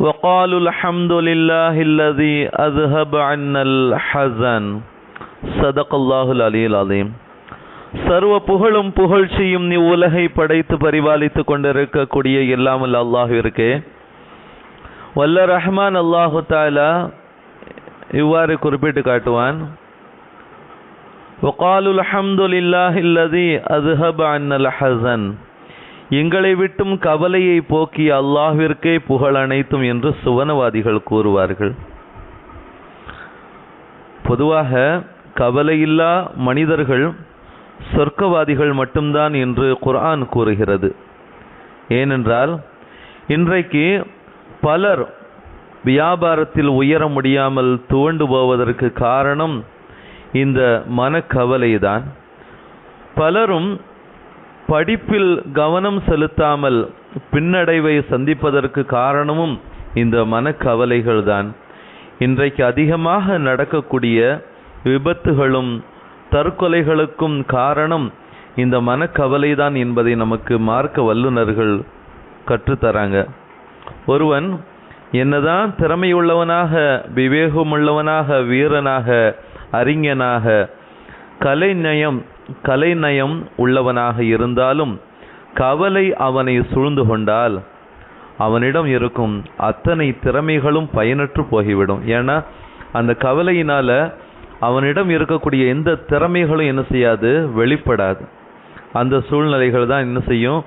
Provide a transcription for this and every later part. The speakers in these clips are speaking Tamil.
وقالوا الحمد لله الذي أذهب عنا الحزن صدق الله العلي العظيم சர்வ புகழும் புகழ்ச்சியும் நீ உலகை படைத்து பரிபாலித்துக் கொண்டிருக்கக்கூடிய எல்லாமல் அல்லாஹிற்கு வல்ல ரஹ்மான் அல்லாஹு தாலா இவ்வாறு குறிப்பிட்டு காட்டுவான் وقالوا الحمد لله الذي أذهب عنا الحزن எங்களை விட்டும் கவலையை போக்கிய அல்லாஹிற்கே புகழ் அனைத்தும் என்று சுவனவாதிகள் கூறுவார்கள். பொதுவாக கவலையில்லா மனிதர்கள் சொர்க்கவாதிகள் மட்டும்தான் என்று குர்ஆன் கூறுகிறது. ஏனென்றால் இன்றைக்கு பலர் வியாபாரத்தில் உயர முடியாமல் துவண்டு போவதற்கு காரணம் இந்த மனக்கவலைதான். பலரும் படிப்பில் கவனம் செலுத்தாமல் பின்னடைவை சந்திப்பதற்கு காரணமும் இந்த மனக்கவலைகள் தான் இன்றைக்கு அதிகமாக நடக்கக்கூடிய விபத்துகளும் தற்கொலைகளுக்கும் காரணம் இந்த மனக்கவலைதான் என்பதை நமக்கு மார்க்க வல்லுநர்கள் கற்றுத்தராங்க. ஒருவன் என்னதான் திறமையுள்ளவனாக விவேகமுள்ளவனாக வீரனாக அறிஞனாக கலைநயம் கலைநயம் உள்ளவனாக இருந்தாலும் கவலை அவனை சூழ்ந்து கொண்டால் அவனிடம் இருக்கும் அத்தனை திறமைகளும் பயனற்று போகிவிடும். ஏன்னா அந்த கவலையினால் அவனிடம் இருக்கக்கூடிய எந்த திறமைகளும் என்ன செய்யாது? வெளிப்படாது. அந்த சூழ்நிலைகள் தான் என்ன செய்யும்?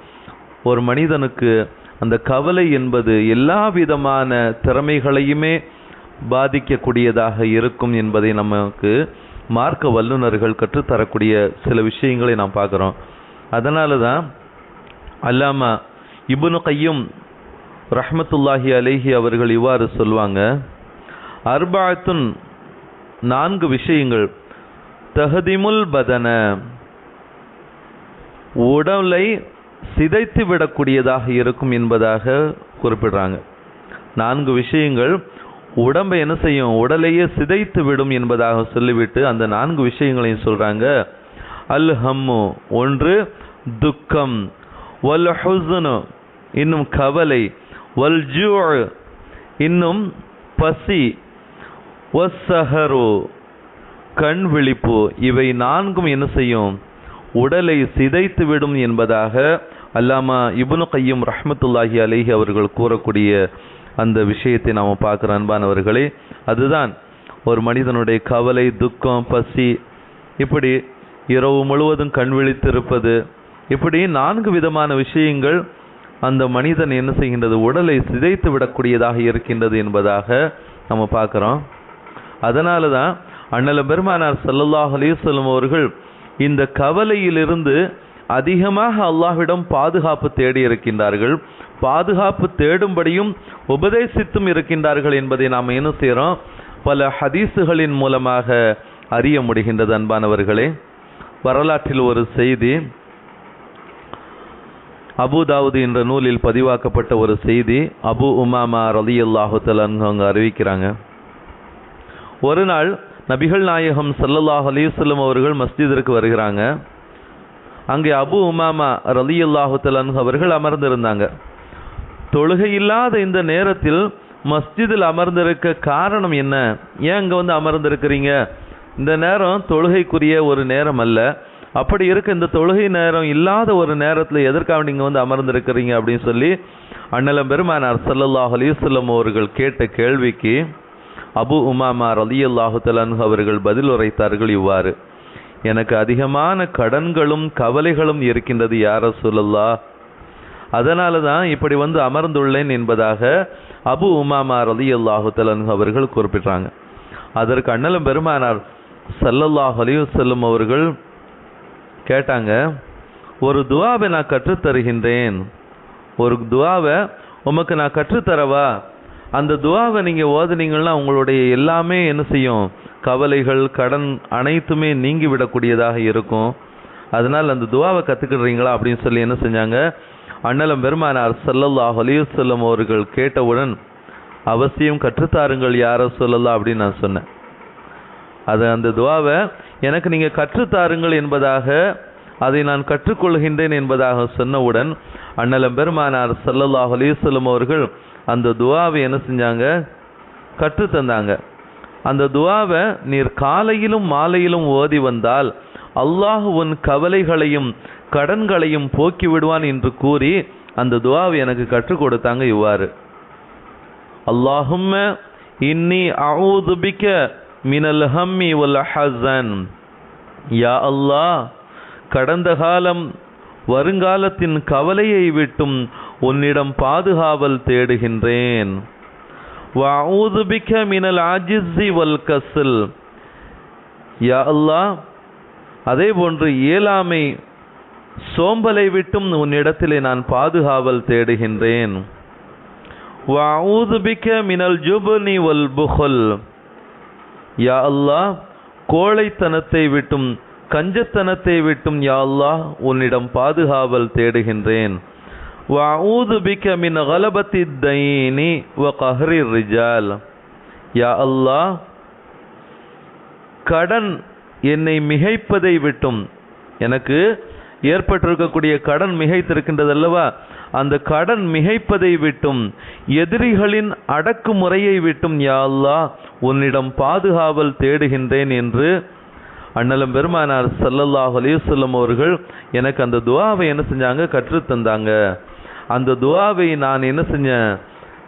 ஒரு மனிதனுக்கு அந்த கவலை என்பது எல்லா விதமான திறமைகளையுமே பாதிக்கக்கூடியதாக இருக்கும் என்பதை நமக்கு மார்க்க வல்லுநர்கள் கற்றுத்தரக்கூடிய சில விஷயங்களை நாம் பார்க்குறோம். அதனால தான் அல்லாமா இபுனு கையும் ரஹ்மத்துல்லாஹி அலேஹி அவர்கள் இவ்வாறு சொல்லுவாங்க அர்பாத்துன் நான்கு விஷயங்கள். தஹதிமுல் பதன. உடலை சிதைத்து விடக்கூடியதாக இருக்கும் என்பதாக குறிப்பிடுறாங்க. நான்கு விஷயங்கள். உடம்பை என்ன செய்யும்? உடலையே சிதைத்து விடும் என்பதாக சொல்லிவிட்டு அந்த நான்கு விஷயங்களையும் சொல்கிறாங்க அல் ஹம்மு ஒன்று துக்கம். வல் ஹுசனு இன்னும் கவலை. வல் ஜூ இன்னும் பசி. வசஹரு கண் விழிப்பு. இவை நான்கும் என்ன செய்யும்? உடலை சிதைத்து விடும் என்பதாக அல்லாமா இபுனு கையும் ரஹமத்துல்லாஹி அலிஹி அவர்கள் கூறக்கூடிய அந்த விஷயத்தை நாம் பார்க்குற அன்பானவர்களே அதுதான் ஒரு மனிதனுடைய கவலை துக்கம் பசி இப்படி இரவு முழுவதும் கண் விழித்திருப்பது இப்படி நான்கு விதமான விஷயங்கள் அந்த மனிதன் என்ன செய்கின்றது உடலை சிதைத்து விடக்கூடியதாக இருக்கின்றது என்பதாக நம்ம பார்க்குறோம். அதனால தான் அண்ணல பெருமானார் சல்லல்லாஹ் அலிசல்லம் அவர்கள் இந்த கவலையிலிருந்து அதிகமாக அல்லாஹ்விடம் பாதுகாப்பு தேடி இருக்கின்றார்கள். பாதுகாப்பு தேடும்படியும் உபதேசித்தும் இருக்கின்றார்கள் என்பதை நாம் என்ன செய்கிறோம் பல ஹதீஸுகளின் மூலமாக அறிய முடிகின்றது அன்பானவர்களே. வரலாற்றில் ஒரு செய்தி அபுதாவுது என்ற நூலில் பதிவாக்கப்பட்ட ஒரு செய்தி அபு உமாமா ரலி அல்லாஹுத்தல் அவங்க அறிவிக்கிறாங்க. ஒரு நாள் நபிகள் நாயகம் சல்லல்லாஹ் அலிவல்லம் அவர்கள் மஸ்ஜிதிற்கு வருகிறாங்க. அங்கே அபு உமாமா ரலி அல்லாஹுத்தலன் அவர்கள் அமர்ந்திருந்தாங்க. தொழுகை இல்லாத இந்த நேரத்தில் மஸ்ஜிதில் அமர்ந்திருக்க காரணம் என்ன? ஏன் அங்கே வந்து அமர்ந்திருக்கிறீங்க? இந்த நேரம் தொழுகைக்குரிய ஒரு நேரம் அல்ல. அப்படி இருக்க இந்த தொழுகை நேரம் இல்லாத ஒரு நேரத்தில் எதற்காக நீங்கள் வந்து அமர்ந்திருக்கிறீங்க அப்படின்னு சொல்லி அண்ணலம் பெருமானார் சல்லல்லாஹ் அலிவல்லம் அவர்கள் கேட்ட கேள்விக்கு அபு உமாமா ரலி அல்லாஹுத்தலன் அவர்கள் பதில் உரைத்தார்கள் இவ்வாறு. எனக்கு அதிகமான கடன்களும் கவலைகளும் இருக்கின்றது யார சொல்லல்லா அதனால தான் இப்படி வந்து அமர்ந்துள்ளேன் என்பதாக அபு உமாமா ரலி அல்லாஹுத்தலன் அவர்கள் குறிப்பிட்றாங்க. அதற்கு அண்ணலும் பெருமானார் சல்லல்லாஹ் அலிவசல்லம் அவர்கள் கேட்டாங்க ஒரு துவாவை நான் கற்றுத்தருகின்றேன். ஒரு துவாவை உமக்கு நான் கற்றுத்தரவா? அந்த துவாவை நீங்கள் ஓதுனீங்கன்னா உங்களுடைய எல்லாமே என்ன செய்யும்? கவலைகள் கடன் அனைத்துமே நீங்கிவிடக்கூடியதாக இருக்கும். அதனால் அந்த துவாவை கற்றுக்கிடுறீங்களா அப்படின்னு சொல்லி என்ன செஞ்சாங்க? அண்ணலம் பெருமானார் சல்லல்லாஹ் அலைஹி அவர்கள் கேட்டவுடன் அவசியம் கற்றுத்தாருங்கள் யாரோ சொல்லலாம் அப்படின்னு நான் சொன்னேன். அது அந்த துவாவை எனக்கு நீங்கள் கற்றுத்தாருங்கள் என்பதாக அதை நான் கற்றுக்கொள்கின்றேன் என்பதாக சொன்னவுடன் அண்ணலம் பெருமானார் சல்லல்லாஹ் அலைஹி அவர்கள் அந்த துவாவை என்ன செஞ்சாங்க? கற்றுத்தந்தாங்க. அந்த துவாவை நீர் காலையிலும் மாலையிலும் ஓதி வந்தால் அல்லாஹ் உன் கவலைகளையும் கடன்களையும் போக்கி விடுவான் என்று கூறி அந்த துவாவை எனக்கு கற்றுக் கொடுத்தாங்க இவ்வாறு. அல்லாஹும்ம இன்னி அவுதுபிக்க மினல் ஹம்மி வல் ஹசன் யா அல்லாஹ் கடந்த காலம் வருங்காலத்தின் கவலையை விட்டும் உன்னிடம் பாதுகாவல் தேடுகின்றேன். வஅஊது பிக்க மினல் ஆஜிஸி வல் கசில் யா அல்லாஹ் அதே போன்று இயலாமை சோம்பலை விட்டும் உன்னிடத்திலே நான் பாதுகாவல் தேடுகின்றேன். வஅஊது பிக்க மினல் ஜுபுனி வல் புகல் யா அல்லாஹ் கோழைத்தனத்தை விட்டும் கஞ்சத்தனத்தை விட்டும் யா அல்லாஹ் உன்னிடம் பாதுகாவல் தேடுகின்றேன். வஅஊது பிக்க மின் கலபத்தி தைனி வ கஹ்ரி ரிஜால் யா அல்லாஹ் கடன் என்னை மிகைப்பதை விட்டும். எனக்கு ஏற்பட்டிருக்கக்கூடிய கடன் மிகைத்திருக்கின்றது அல்லவா? அந்த கடன் மிகைப்பதை விட்டும் எதிரிகளின் அடக்குமுறையை விட்டும் யா அல்லா உன்னிடம் பாதுகாவல் தேடுகின்றேன் என்று அண்ணலம் பெருமானார் சல்லல்லாஹ் அலைஹி அவர்கள் எனக்கு அந்த துவாவை என்ன செஞ்சாங்க? கற்றுத் தந்தாங்க அந்த துவாவை நான் என்ன செஞ்சேன்?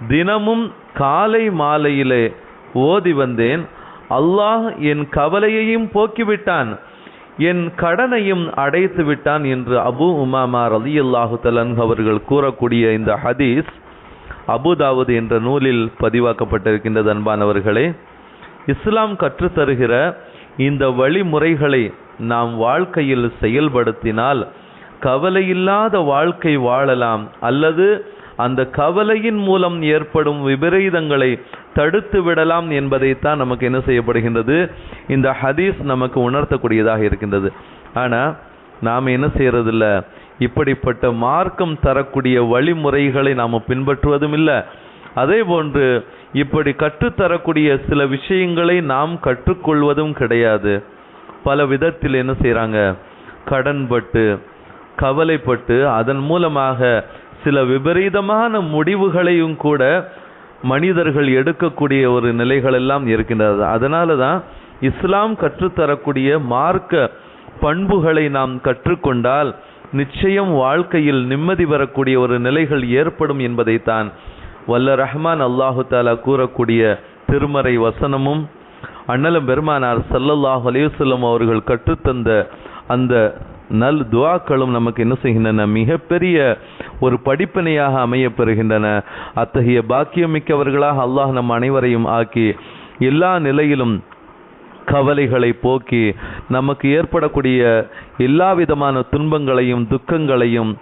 தினமும் காலை மாலையிலே ஓதி வந்தேன். அல்லாஹ் என் கவலையையும் போக்கிவிட்டான். என் கடனையும் அடைத்து விட்டான் என்று அபு உமாமா ரலியல்லாஹு தலன் அவர்கள் கூறக்கூடிய இந்த ஹதீஸ் அபுதாவது என்ற நூலில் பதிவாக்கப்பட்டிருக்கின்றது அன்பானவர்களே. இஸ்லாம் கற்றுத்தருகிற இந்த வழிமுறைகளை நாம் வாழ்க்கையில் செயல்படுத்தினால் கவலையில்லாத வாழ்க்கை வாழலாம் அல்லது அந்த கவலையின் மூலம் ஏற்படும் விபரீதங்களை தடுத்து விடலாம் என்பதைத்தான் நமக்கு என்ன செய்யப்படுகின்றது? இந்த ஹதீஸ் நமக்கு உணர்த்தக்கூடியதாக இருக்கின்றது. ஆனால் நாம் என்ன செய்கிறதில்ல இப்படிப்பட்ட மார்க்கம் தரக்கூடிய வழிமுறைகளை நாம் பின்பற்றுவதும் இல்லை. அதே போன்று இப்படி கற்றுத்தரக்கூடிய சில விஷயங்களை நாம் கற்றுக்கொள்வதும் கிடையாது. பல விதத்தில் என்ன செய்கிறாங்க கடன்பட்டு கவலைப்பட்டு அதன் மூலமாக சில விபரீதமான முடிவுகளையும் கூட மனிதர்கள் எடுக்கக்கூடிய ஒரு நிலைகள் எல்லாம் இருக்கின்றது. அதனால தான் இஸ்லாம் கற்றுத்தரக்கூடிய மார்க்க பண்புகளை நாம் கற்றுக்கொண்டால் நிச்சயம் வாழ்க்கையில் நிம்மதி வரக்கூடிய ஒரு நிலைகள் ஏற்படும் என்பதைத்தான் வல்ல ரஹ்மான் அல்லாஹு தாலா கூறக்கூடிய திருமறை வசனமும் அண்ணலம் பெருமானார் சல்லல்லாஹ் அலையுசல்லம் அவர்கள் கற்றுத்தந்த அந்த நல் துவாக்களும் நமக்கு என்ன செய்கின்றன? மிகப்பெரிய ஒரு படிப்பினையாக அமையப்பெறுகின்றன. அத்தகைய பாக்கியமிக்கவர்களாக அல்லாஹ் நம் அனைவரையும் ஆக்கி எல்லா நிலையிலும் கவலைகளை போக்கி நமக்கு ஏற்படக்கூடிய எல்லா விதமான துன்பங்களையும் துக்கங்களையும்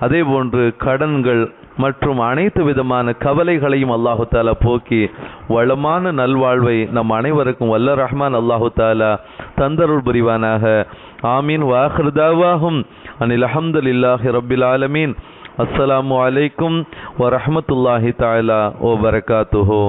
அதே போன்று கடன்கள் மற்றும் அனைத்து விதமான கவலைகளையும் அல்லாஹு தாலா போக்கி வளமான நல்வாழ்வை நம் அனைவருக்கும் வல்ல ரஹ்மான் அல்லாஹு தாலா தந்தருள் புரிவானாக. ஆமீன். வாஹ்ருதாவாகும் அனில் அஹமதுல்லாஹி ரபில் ஆலமீன். அஸ்ஸலாமு அலைக்கும் வரஹமத்துல்லாஹி தாலா ஓ வரகாத்துஹோ